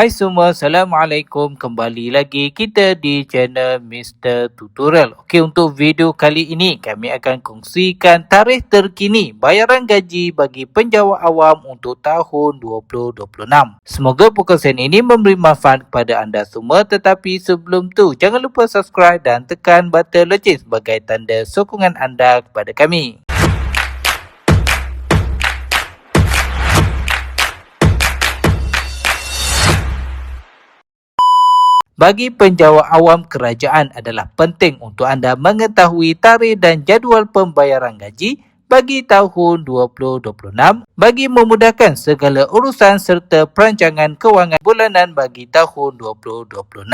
Hai semua, Assalamualaikum. Kembali lagi kita di channel Mr. Tutorial. Okey, untuk video kali ini kami akan kongsikan tarikh terkini bayaran gaji bagi penjawat awam untuk tahun 2026. Semoga perkongsian ini memberi manfaat kepada anda semua tetapi sebelum tu jangan lupa subscribe dan tekan button loceng sebagai tanda sokongan anda kepada kami. Bagi penjawat awam kerajaan adalah penting untuk anda mengetahui tarikh dan jadual pembayaran gaji bagi tahun 2026 bagi memudahkan segala urusan serta perancangan kewangan bulanan bagi tahun 2026.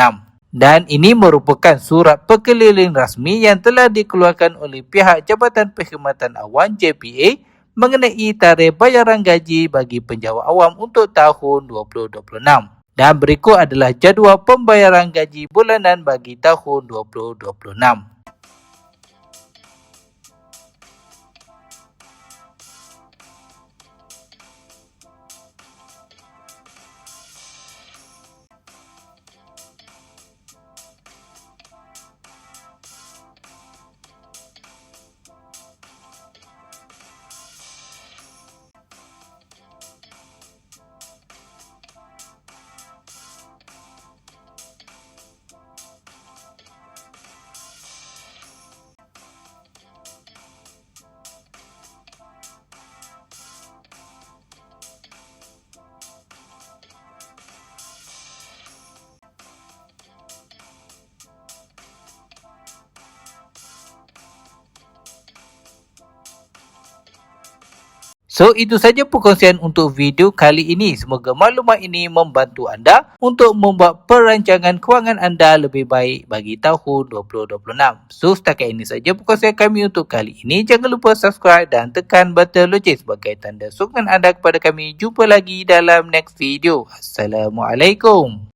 Dan ini merupakan surat perkeliling rasmi yang telah dikeluarkan oleh pihak Jabatan Perkhidmatan Awam JPA mengenai tarikh bayaran gaji bagi penjawat awam untuk tahun 2026. Dan berikut adalah jadual pembayaran gaji bulanan bagi tahun 2026. So itu saja perkongsian untuk video kali ini. Semoga maklumat ini membantu anda untuk membuat perancangan kewangan anda lebih baik bagi tahun 2026. So setakat ini saja perkongsian kami untuk kali ini. Jangan lupa subscribe dan tekan button loceng sebagai tanda sokongan anda kepada kami. Jumpa lagi dalam next video. Assalamualaikum.